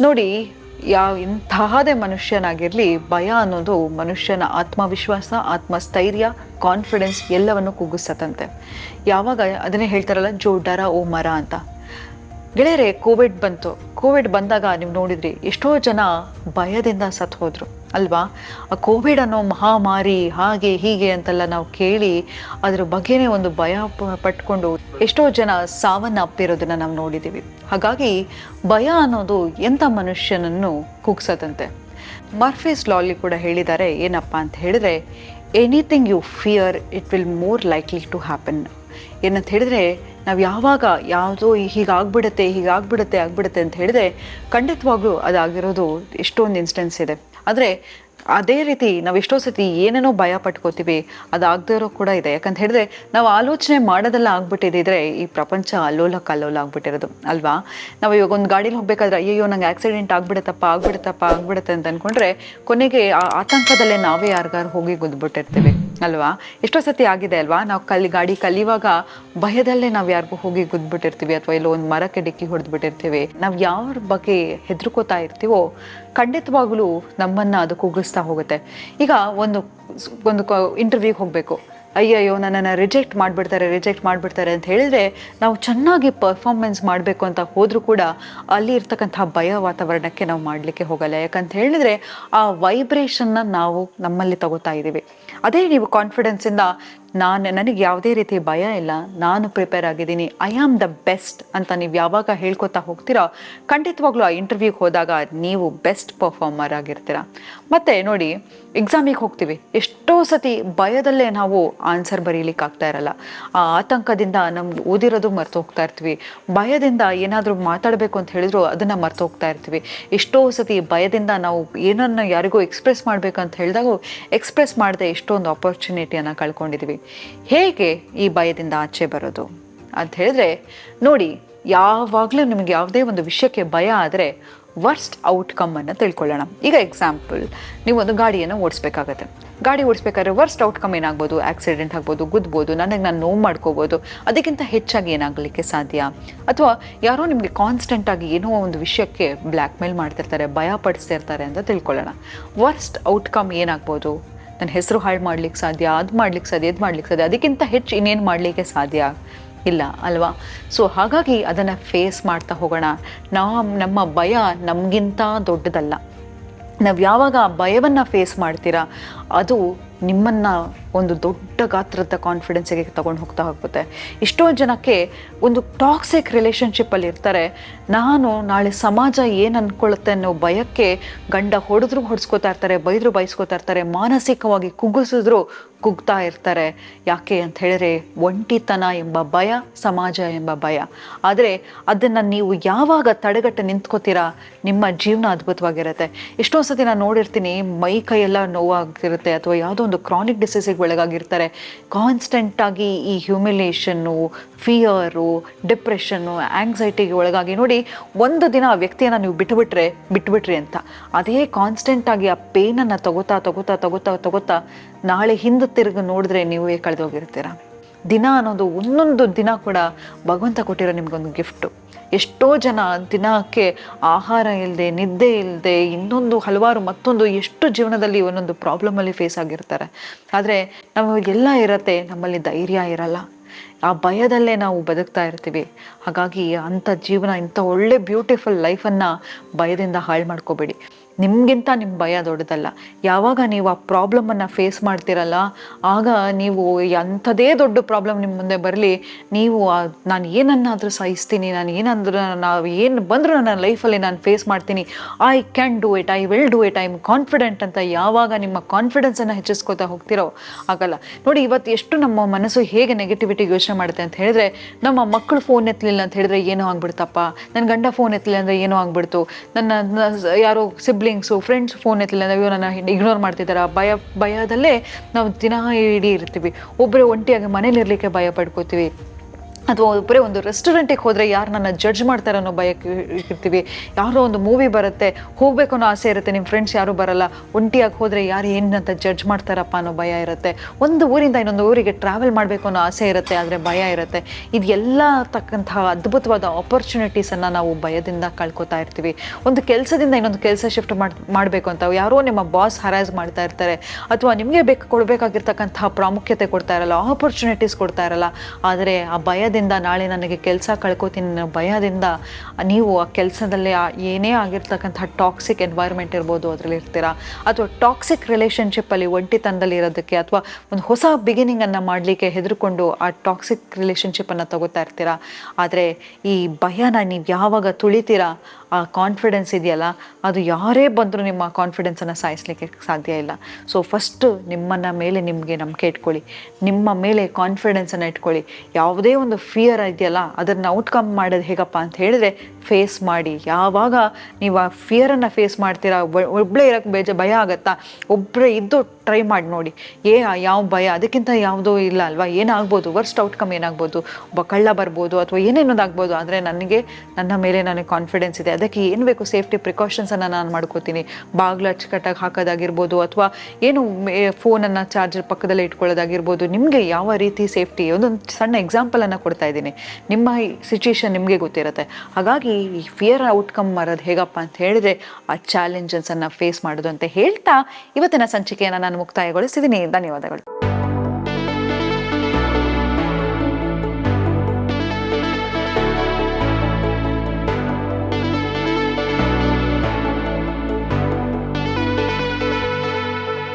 ನೋಡಿ, ಯಾವ ಇಂತಹದೇ ಮನುಷ್ಯನಾಗಿರಲಿ, ಭಯ ಅನ್ನೋದು ಮನುಷ್ಯನ ಆತ್ಮವಿಶ್ವಾಸ, ಆತ್ಮಸ್ಥೈರ್ಯ ಕಾನ್ಫಿಡೆನ್ಸ್ ಎಲ್ಲವನ್ನು ಕುಗ್ಗಿಸತ್ತಂತೆ. ಯಾವಾಗ ಅದನ್ನೇ ಹೇಳ್ತಾರಲ್ಲ, ಜೋ ಡರ ಓ ಮರ ಅಂತ. ಗೆಳೆಯರೆ, ಕೋವಿಡ್ ಬಂತು. ಕೋವಿಡ್ ಬಂದಾಗ ನೀವು ನೋಡಿದ್ರಿ, ಎಷ್ಟೋ ಜನ ಭಯದಿಂದ ಸತ್ತು ಹೋದ್ರು. ಅಲ್ವಾ? ಆ ಕೋವಿಡ್ ಅನ್ನೋ ಮಹಾಮಾರಿ ಹಾಗೆ ಹೀಗೆ ಅಂತೆಲ್ಲ ನಾವು ಕೇಳಿ ಅದ್ರ ಬಗ್ಗೆನೇ ಒಂದು ಭಯ ಪಟ್ಕೊಂಡು ಎಷ್ಟೋ ಜನ ಸಾವನ್ನಪ್ಪಿರೋದನ್ನ ನಾವು ನೋಡಿದ್ದೀವಿ ಹಾಗಾಗಿ ಭಯ ಅನ್ನೋದು ಎಂಥ ಮನುಷ್ಯನನ್ನು ಕುಗ್ಸದಂತೆ. ಮರ್ಫೀಸ್ ಲಾಲಿ ಕೂಡ ಹೇಳಿದ್ದಾರೆ, ಏನಪ್ಪ ಅಂತ ಹೇಳಿದ್ರೆ anything you fear it will more likely to happen ಏನಂತ ಹೇಳಿದ್ರೆ, ನಾವು ಯಾವಾಗ ಯಾವುದೋ ಹೀಗಾಗ್ಬಿಡುತ್ತೆ ಹೀಗಾಗ್ಬಿಡುತ್ತೆ ಆಗ್ಬಿಡುತ್ತೆ ಅಂತ ಹೇಳಿದ್ರೆ, ಖಂಡಿತವಾಗ್ಲೂ ಅದಾಗಿರೋದು ಎಷ್ಟೊಂದು ಇನ್ಸ್ಟೆನ್ಸ್ ಇದೆ. ಆದರೆ, ಅದೇ ರೀತಿ ನಾವು ಎಷ್ಟೋ ಸತಿ ಏನೇನೋ ಭಯ ಪಟ್ಕೋತೀವಿ, ಅದಾಗದೇ ಇರೋ ಕೂಡ ಇದೆ. ಯಾಕಂತ ಹೇಳಿದ್ರೆ, ನಾವು ಆಲೋಚನೆ ಮಾಡೋದೆಲ್ಲ ಆಗ್ಬಿಟ್ಟಿದ್ರೆ ಈ ಪ್ರಪಂಚ ಅಲ್ಲೋಲ ಕಲ್ಲೋಲ ಆಗ್ಬಿಟ್ಟಿರೋದು, ಅಲ್ವಾ? ನಾವು ಇವಾಗ ಒಂದು ಗಾಡೀಲಿ ಹೋಗ್ಬೇಕಾದ್ರೆ ಅಯ್ಯೋ ನಂಗೆ ಆಕ್ಸಿಡೆಂಟ್ ಆಗ್ಬಿಡುತ್ತಪ್ಪ ಆಗ್ಬಿಡುತ್ತಪ್ಪ, ಆಗ್ಬಿಡುತ್ತೆ ಅಂತ ಅಂದ್ಕೊಂಡ್ರೆ ಕೊನೆಗೆ ಆ ಆತಂಕದಲ್ಲೇ ನಾವೇ ಯಾರಿಗಾರು ಹೋಗಿ ಗುದ್ಬಿಟ್ಟಿರ್ತೀವಿ. ಅಲ್ವಾ? ಎಷ್ಟೋ ಸತಿ ಆಗಿದೆ ಅಲ್ವಾ? ನಾವು ಕಲ್ಲಿ, ಗಾಡಿ ಕಲಿಯುವಾಗ ಭಯದಲ್ಲೇ ನಾವು ಯಾರಿಗೂ ಹೋಗಿ ಗುದ್ಬಿಟ್ಟಿರ್ತೀವಿ ಅಥವಾ ಎಲ್ಲೋ ಒಂದು ಮರಕ್ಕೆ ಡಿಕ್ಕಿ ಹೊಡೆದ್ಬಿಟ್ಟಿರ್ತೀವಿ. ನಾವು ಯಾರ ಬಗ್ಗೆ ಹೆದರ್ಕೋತಾ ಇರ್ತೀವೋ ಖಂಡಿತವಾಗ್ಲೂ ನಮ್ಮನ್ನು ಅದು ಕುಗ್ಗಿಸ್ತಾ ಹೋಗುತ್ತೆ. ಈಗ ಒಂದು ಒಂದು ಇಂಟರ್ವ್ಯೂಗೆ ಹೋಗಬೇಕು. ಅಯ್ಯಯ್ಯೋ, ನನ್ನನ್ನು ರಿಜೆಕ್ಟ್ ಮಾಡಿಬಿಡ್ತಾರೆ ರಿಜೆಕ್ಟ್ ಮಾಡಿಬಿಡ್ತಾರೆ ಅಂತ ಹೇಳಿದ್ರೆ ನಾವು ಚೆನ್ನಾಗಿ ಪರ್ಫಾರ್ಮೆನ್ಸ್ ಮಾಡಬೇಕು ಅಂತ ಹೋದರೂ ಕೂಡ ಅಲ್ಲಿ ಇರ್ತಕ್ಕಂಥ ಭಯ ವಾತಾವರಣಕ್ಕೆ ನಾವು ಮಾಡಲಿಕ್ಕೆ ಹೋಗಲ್ಲ. ಯಾಕಂತ ಹೇಳಿದ್ರೆ ಆ ವೈಬ್ರೇಷನ್ನ ನಾವು ನಮ್ಮಲ್ಲಿ ತಗೋತಾ ಇದ್ದೀವಿ. ಅದೇ ನೀವು ಕಾನ್ಫಿಡೆನ್ಸಿಂದ ನಾನು ನನಗೆ ಯಾವುದೇ ರೀತಿ ಭಯ ಇಲ್ಲ, ನಾನು ಪ್ರಿಪೇರ್ ಆಗಿದ್ದೀನಿ ಐ ಆಮ್ ದ ಬೆಸ್ಟ್ ಅಂತ ನೀವು ಯಾವಾಗ ಹೇಳ್ಕೊತಾ ಹೋಗ್ತೀರಾ, ಖಂಡಿತವಾಗ್ಲೂ ಆ ಇಂಟರ್ವ್ಯೂಗೆ ಹೋದಾಗ ನೀವು ಬೆಸ್ಟ್ ಪರ್ಫಾರ್ಮರ್ ಆಗಿರ್ತೀರ. ಮತ್ತು ನೋಡಿ ಎಕ್ಸಾಮಿಗೆ ಹೋಗ್ತೀವಿ. ಎಷ್ಟೋ ಸತಿ ಭಯದಲ್ಲೇ ನಾವು ಆನ್ಸರ್ ಬರೀಲಿಕ್ಕೆ ಆಗ್ತಾ ಇರಲ್ಲ. ಆ ಆತಂಕದಿಂದ ನಮ್ಗೆ ಓದಿರೋದು ಮರ್ತು ಹೋಗ್ತಾ ಇರ್ತೀವಿ. ಭಯದಿಂದ ಏನಾದರೂ ಮಾತಾಡಬೇಕು ಅಂತ ಹೇಳಿದ್ರು, ಅದನ್ನು ಮರ್ತು ಹೋಗ್ತಾ ಇರ್ತೀವಿ. ಎಷ್ಟೋ ಸತಿ ಭಯದಿಂದ ನಾವು ಏನನ್ನ ಯಾರಿಗೂ ಎಕ್ಸ್ಪ್ರೆಸ್ ಮಾಡಬೇಕಂತ ಹೇಳಿದಾಗ ಎಕ್ಸ್ಪ್ರೆಸ್ ಮಾಡದೆ ಎಷ್ಟೊಂದು ಆಪರ್ಚುನಿಟಿಯನ್ನು ಕಳ್ಕೊಂಡಿದ್ದೀವಿ ಹೇಗೆ ಈ ಭಯದಿಂದ ಆಚೆ ಬರೋದು? ಅಂತ ಹೇಳಿದ್ರೆ, ನೋಡಿ, ಯಾವಾಗಲೂ ನಿಮಗೆ ಯಾವುದೇ ಒಂದು ವಿಷಯಕ್ಕೆ ಭಯ ಆದರೆ ವರ್ಸ್ಟ್ ಔಟ್ಕಮ್ಮನ್ನು ತಿಳ್ಕೊಳ್ಳೋಣ. ಈಗ ಎಕ್ಸಾಂಪಲ್ ನೀವು ಒಂದು ಗಾಡಿಯನ್ನು ಓಡಿಸ್ಬೇಕಾಗತ್ತೆ. ಗಾಡಿ ಓಡಿಸ್ಬೇಕಾದ್ರೆ ವರ್ಸ್ಟ್ ಔಟ್ಕಮ್ ಏನಾಗ್ಬೋದು? ಆಕ್ಸಿಡೆಂಟ್ ಆಗ್ಬೋದು, ಗುದ್ಬೋದು, ನನಗೆ ನಾನು ನೋವು ಮಾಡ್ಕೋಬೋದು, ಅದಕ್ಕಿಂತ ಹೆಚ್ಚಾಗಿ ಏನಾಗಲಿಕ್ಕೆ ಸಾಧ್ಯ? ಅಥವಾ ಯಾರೋ ನಿಮಗೆ ಕಾನ್ಸ್ಟೆಂಟಾಗಿ ಏನೋ ಒಂದು ವಿಷಯಕ್ಕೆ ಬ್ಲ್ಯಾಕ್ ಮೇಲ್ ಮಾಡ್ತಿರ್ತಾರೆ ಭಯ ಪಡಿಸ್ತಿರ್ತಾರೆ ಅಂತ ತಿಳ್ಕೊಳ್ಳೋಣ. ವರ್ಸ್ಟ್ ಔಟ್ಕಮ್ ಏನಾಗ್ಬೋದು? ನನ್ನ ಹೆಸರು ಹಾಳು ಮಾಡ್ಲಿಕ್ಕೆ ಸಾಧ್ಯ, ಅದು ಮಾಡ್ಲಿಕ್ಕೆ ಸಾಧ್ಯ, ಇದು ಮಾಡ್ಲಿಕ್ಕೆ ಸಾಧ್ಯ, ಅದಕ್ಕಿಂತ ಹೆಚ್ಚು ಇನ್ನೇನು ಮಾಡಲಿಕ್ಕೆ ಸಾಧ್ಯ ಇಲ್ಲ, ಅಲ್ವಾ? ಸೊ ಹಾಗಾಗಿ ಅದನ್ನು ಫೇಸ್ ಮಾಡ್ತಾ ಹೋಗೋಣ. ನಾವು, ನಮ್ಮ ಭಯ ನಮಗಿಂತ ದೊಡ್ಡದಲ್ಲ. ನಾವು ಯಾವಾಗ ಆ ಭಯವನ್ನು ಫೇಸ್ ಮಾಡ್ತೀರಾ, ಅದು ನಿಮ್ಮನ್ನು ಒಂದು ದೊಡ್ಡ ಗಾತ್ರದ ಕಾನ್ಫಿಡೆನ್ಸಿಗೆ ತಗೊಂಡು ಹೋಗ್ತಾ ಹೋಗುತ್ತೆ ಎಷ್ಟೋ ಜನಕ್ಕೆ ಒಂದು ಟಾಕ್ಸಿಕ್ ರಿಲೇಷನ್ಶಿಪ್ಪಲ್ಲಿ ಇರ್ತಾರೆ. ನಾನು ನಾಳೆ ಸಮಾಜ ಏನು ಅಂದ್ಕೊಳ್ಳುತ್ತೆ ಅನ್ನೋ ಭಯಕ್ಕೆ ಗಂಡ ಹೊಡೆದ್ರು ಹೊಡೆಸ್ಕೋತಾ ಇರ್ತಾರೆ, ಬೈದ್ರು ಬಯಸ್ಕೋತಾ ಇರ್ತಾರೆ, ಮಾನಸಿಕವಾಗಿ ಕುಗ್ಗಿಸಿದ್ರು ಕುಗ್ತಾ ಇರ್ತಾರೆ. ಯಾಕೆ ಅಂತ ಹೇಳಿದ್ರೆ ಒಂಟಿತನ ಎಂಬ ಭಯ, ಸಮಾಜ ಎಂಬ ಭಯ. ಆದರೆ ಅದನ್ನು ನೀವು ಯಾವಾಗ ತಡೆಗಟ್ಟ ನಿಂತ್ಕೋತೀರಾ? ನಿಮ್ಮ ಜೀವನ ಅದ್ಭುತವಾಗಿರುತ್ತೆ. ಎಷ್ಟೋ ಸತಿ ನಾನು ನೋಡಿರ್ತೀನಿ, ಮೈ ಕೈಯೆಲ್ಲ ನೋವಾಗಿರುತ್ತೆ ಅಥವಾ ಯಾವುದೋ ಒಂದು ಕ್ರಾನಿಕ್ ಡಿಸೀಸಿಗೆ ಒಳಗಾಗಿರ್ತಾರೆ ಕಾನ್ಸ್ಟೆಂಟಾಗಿ ಈ ಹ್ಯೂಮಿಲೇಷನ್ನು ಫಿಯರು ಡಿಪ್ರೆಷನ್ನು ಆಂಗ್ಸೈಟಿಗೆ ಒಳಗಾಗಿ ನೋಡಿ ಒಂದು ದಿನ ಆ ವ್ಯಕ್ತಿಯನ್ನು ನೀವು ಬಿಟ್ಟುಬಿಟ್ರೆ ಬಿಟ್ಬಿಟ್ರಿ ಅಂತ. ಅದೇ ಕಾನ್ಸ್ಟೆಂಟಾಗಿ ಆ ಪೇನನ್ನು ತಗೋತಾ ತಗೋತಾ ತಗೋತಾ ತಗೋತಾ ನಾಳೆ ಹಿಂದೆ ತಿರುಗಿ ನೋಡಿದ್ರೆ ನೀವೇ ಕಳೆದೋಗಿರ್ತೀರ. ದಿನ ಅನ್ನೋದು ಒಂದೊಂದು ದಿನ ಕೂಡ ಭಗವಂತ ಕೊಟ್ಟಿರೋ ನಿಮಗೊಂದು ಗಿಫ್ಟು ಎಷ್ಟೋ ಜನ ದಿನಕ್ಕೆ ಆಹಾರ ಇಲ್ಲದೆ ನಿದ್ದೆ ಇಲ್ಲದೆ ಇನ್ನೊಂದು ಹಲವಾರು ಮತ್ತೊಂದು ಎಷ್ಟು ಜೀವನದಲ್ಲಿ ಒಂದೊಂದು ಪ್ರಾಬ್ಲಮಲ್ಲಿ ಫೇಸ್ ಆಗಿರ್ತಾರೆ. ಆದರೆ ಎಲ್ಲ ಇರತ್ತೆ, ನಮ್ಮಲ್ಲಿ ಧೈರ್ಯ ಇರಲ್ಲ. ಆ ಭಯದಲ್ಲೇ ನಾವು ಬದುಕ್ತಾ ಇರ್ತೀವಿ. ಹಾಗಾಗಿ ಅಂಥ ಜೀವನ, ಇಂಥ ಒಳ್ಳೆ ಬ್ಯೂಟಿಫುಲ್ ಲೈಫನ್ನು ಭಯದಿಂದ ಹಾಳು ಮಾಡ್ಕೋಬೇಡಿ. ನಿಮಗಿಂತ ನಿಮ್ಮ ಭಯ ದೊಡ್ಡದಲ್ಲ. ಯಾವಾಗ ನೀವು ಆ ಪ್ರಾಬ್ಲಮನ್ನು ಫೇಸ್ ಮಾಡ್ತಿರಲ್ಲ, ಆಗ ನೀವು ಅಂಥದೇ ದೊಡ್ಡ ಪ್ರಾಬ್ಲಮ್ ನಿಮ್ಮ ಮುಂದೆ ಬರಲಿ, ನೀವು ನಾನು ಏನನ್ನಾದರೂ ಸಹಿಸ್ತೀನಿ, ನಾನು ಏನಂದ್ರೂ ನಾವು ಏನು ಬಂದರೂ ನನ್ನ ಲೈಫಲ್ಲಿ ನಾನು ಫೇಸ್ ಮಾಡ್ತೀನಿ I can do it I will do it I am confident ಅಂತ ಯಾವಾಗ ನಿಮ್ಮ ಕಾನ್ಫಿಡೆನ್ಸನ್ನು ಹೆಚ್ಚಿಸ್ಕೋತಾ ಹೋಗ್ತಿರೋ, ಆಗಲ್ಲ. ನೋಡಿ, ಇವತ್ತು ಎಷ್ಟು ನಮ್ಮ ಮನಸ್ಸು ಹೇಗೆ ನೆಗೆಟಿವಿಟಿ ಯೋಚನೆ ಮಾಡುತ್ತೆ ಅಂತ ಹೇಳಿದ್ರೆ, ನಮ್ಮ ಮಕ್ಕಳು ಫೋನ್ ಎತ್ತಲಿಲ್ಲ ಅಂತ ಹೇಳಿದ್ರೆ ಏನೋ ಆಗ್ಬಿಡ್ತಪ್ಪ. ನನ್ನ ಗಂಡ ಫೋನ್ ಎತ್ತಲಿಲ್ಲ ಅಂದರೆ ಏನೋ ಆಗ್ಬಿಡ್ತು. ನನ್ನ ಯಾರೋ ಯಾರೋ ಸಿಬ್ಲಿಂಗ್ಸು ಫ್ರೆಂಡ್ಸ್ ಫೋನ್ ಎತ್ತಲಿಲ್ಲ ನಾವು ನನ್ನ ಇಗ್ನೋರ್ ಮಾಡ್ತಿದ್ದಾರೆ ಭಯ, ಭಯದಲ್ಲೇ ನಾವು ದಿನ ಇಡೀ ಇರ್ತೀವಿ. ಒಬ್ಬರೇ ಒಂಟಿಯಾಗಿ ಮನೇಲಿ ಇರಲಿಕ್ಕೆ ಭಯ ಪಡ್ಕೋತೀವಿ. ಅಥವಾ ಬರೀ ಒಂದು ರೆಸ್ಟೋರೆಂಟಿಗೆ ಹೋದರೆ ಯಾರು ನನ್ನ ಜಡ್ಜ್ ಮಾಡ್ತಾರೆ ಅನ್ನೋ ಭಯಕ್ಕೆ ಇರ್ತೀವಿ ಯಾರೋ ಒಂದು ಮೂವಿ ಬರುತ್ತೆ, ಹೋಗಬೇಕು ಅನ್ನೋ ಆಸೆ ಇರುತ್ತೆ ನಿಮ್ಮ ಫ್ರೆಂಡ್ಸ್ ಯಾರೂ ಬರಲ್ಲ, ಒಂಟಿಯಾಗಿ ಹೋದರೆ ಯಾರು ಏನಂತ ಜಡ್ಜ್ ಮಾಡ್ತಾರಪ್ಪ ಅನ್ನೋ ಭಯ ಇರುತ್ತೆ. ಒಂದು ಊರಿಂದ ಇನ್ನೊಂದು ಊರಿಗೆ ಟ್ರಾವೆಲ್ ಮಾಡಬೇಕು ಅನ್ನೋ ಆಸೆ ಇರುತ್ತೆ, ಆದರೆ ಭಯ ಇರುತ್ತೆ. ಇದೆಲ್ಲ ತಕ್ಕಂತಹ ಅದ್ಭುತವಾದ ಆಪರ್ಚುನಿಟೀಸನ್ನು ನಾವು ಭಯದಿಂದ ಕಳ್ಕೊತಾ ಇರ್ತೀವಿ. ಒಂದು ಕೆಲಸದಿಂದ ಇನ್ನೊಂದು ಕೆಲಸ ಶಿಫ್ಟ್ ಮಾಡಿ, ಮಾಡಬೇಕು ಅಂತ ಯಾರೋ ನಿಮ್ಮ ಬಾಸ್ ಹರಾಜ್ ಮಾಡ್ತಾ ಇರ್ತಾರೆ, ಅಥವಾ ನಿಮಗೆ ಬೇಕು ಕೊಡಬೇಕಾಗಿರ್ತಕ್ಕಂತಹ ಪ್ರಾಮುಖ್ಯತೆ ಕೊಡ್ತಾ ಇರಲ್ಲ ಆಪರ್ಚುನಿಟೀಸ್ ಕೊಡ್ತಾ ಇರಲ್ಲ, ಆದರೆ ಆ ಭಯದಿಂದ ನಾಳೆ ನನಗೆ ಕೆಲಸ ಕಳ್ಕೊತೀನಿ ಅನ್ನೋ ಭಯದಿಂದ ನೀವು ಆ ಕೆಲಸದಲ್ಲಿ ಏನೇ ಆಗಿರ್ತಕ್ಕಂಥ ಟಾಕ್ಸಿಕ್ ಎನ್ವೈರ್ಮೆಂಟ್ ಇರ್ಬೋದು ಅದರಲ್ಲಿ ಇರ್ತೀರಾ? ಅಥವಾ ಟಾಕ್ಸಿಕ್ ರಿಲೇಷನ್ಶಿಪ್ಪಲ್ಲಿ ಒಂಟಿತನದಲ್ಲಿ ಇರೋದಕ್ಕೆ ಅಥವಾ ಒಂದು ಹೊಸ ಬಿಗಿನಿಂಗನ್ನು ಮಾಡಲಿಕ್ಕೆ ಹೆದರ್ಕೊಂಡು ಆ ಟಾಕ್ಸಿಕ್ ರಿಲೇಷನ್ಶಿಪ್ಪನ್ನು ತಗೋತಾ ಇರ್ತೀರಾ? ಆದರೆ ಈ ಭಯನ ನೀವು ಯಾವಾಗ ತುಳಿತೀರಾ? ಆ ಕಾನ್ಫಿಡೆನ್ಸ್ ಇದೆಯಲ್ಲ, ಅದು ಯಾರೇ ಬಂದರೂ ನಿಮ್ಮ ಕಾನ್ಫಿಡೆನ್ಸನ್ನು ಸಾಯಿಸಲಿಕ್ಕೆ ಸಾಧ್ಯ ಇಲ್ಲ. ಸೊ ಫಸ್ಟು ನಿಮ್ಮನ್ನ ಮೇಲೆ ನಿಮಗೆ ನಂಬಿಕೆ ಇಟ್ಕೊಳ್ಳಿ. ನಿಮ್ಮ ಮೇಲೆ ಕಾನ್ಫಿಡೆನ್ಸನ್ನು ಇಟ್ಕೊಳ್ಳಿ. ಯಾವುದೇ ಒಂದು ಫಿಯರ್ ಇದೆಯಲ್ಲ, ಅದನ್ನು ಔಟ್ಕಮ್ ಮಾಡೋದು ಹೇಗಪ್ಪ ಅಂತ ಹೇಳಿದ್ರೆ ಫೇಸ್ ಮಾಡಿ. ಯಾವಾಗ ನೀವು ಆ ಫಿಯರನ್ನು ಫೇಸ್ ಮಾಡ್ತೀರಾ ಒಬ್ಬ- ಒಬ್ಬಳೇ ಇರೋಕ್ಕೆ ಬೇಜ, ಭಯ ಆಗತ್ತಾ? ಒಬ್ಬರೇ ಇದ್ದು ಟ್ರೈ ಮಾಡಿ ನೋಡಿ. ಏ ಯಾವ ಭಯ? ಅದಕ್ಕಿಂತ ಯಾವುದೂ ಇಲ್ಲ ಅಲ್ವಾ? ಏನಾಗ್ಬೋದು? ವರ್ಸ್ಟ್ ಔಟ್ಕಮ್ ಏನಾಗ್ಬೋದು? ಒಬ್ಬ ಕಳ್ಳ ಬರ್ಬೋದು ಅಥವಾ ಏನೇನೋದಾಗ್ಬೋದು ಆದರೆ ನನಗೆ, ನನ್ನ ಮೇಲೆ ನನಗೆ ಕಾನ್ಫಿಡೆನ್ಸ್ ಇದೆ. ಅದಕ್ಕೆ ಏನು ಬೇಕು? ಸೇಫ್ಟಿ ಪ್ರಿಕಾಷನ್ಸನ್ನು ನಾನು ಮಾಡ್ಕೋತೀನಿ. ಬಾಗಿಲು ಅಚ್ಚುಕಟ್ಟಾಗಿ ಹಾಕೋದಾಗಿರ್ಬೋದು ಅಥವಾ ಏನು ಫೋನನ್ನು ಚಾರ್ಜರ್ ಪಕ್ಕದಲ್ಲೇ ಇಟ್ಕೊಳ್ಳೋದಾಗಿರ್ಬೋದು. ನಿಮಗೆ ಯಾವ ರೀತಿ ಸೇಫ್ಟಿ ಒಂದೊಂದು ಸಣ್ಣ ಎಕ್ಸಾಂಪಲನ್ನು ಕೊಡ್ತಾ ಇದ್ದೀನಿ. ನಿಮ್ಮ ಸಿಚುಯೇಷನ್ ನಿಮಗೆ ಗೊತ್ತಿರುತ್ತೆ. ಹಾಗಾಗಿ ಈ ಫಿಯರ್ ಔಟ್ಕಮ್ ಮಾಡೋದು ಹೇಗಪ್ಪ ಅಂತ ಹೇಳಿದ್ರೆ, ಆ ಚಾಲೆಂಜಸನ್ನು ಫೇಸ್ ಮಾಡೋದು ಅಂತ ಹೇಳ್ತಾ ಇವತ್ತಿನ ಸಂಚಿಕೆಯನ್ನು ನಾನು ಮುಕ್ತಾಯಗೊಳಿಸಿದ್ದೀನಿ ಧನ್ಯವಾದಗಳು.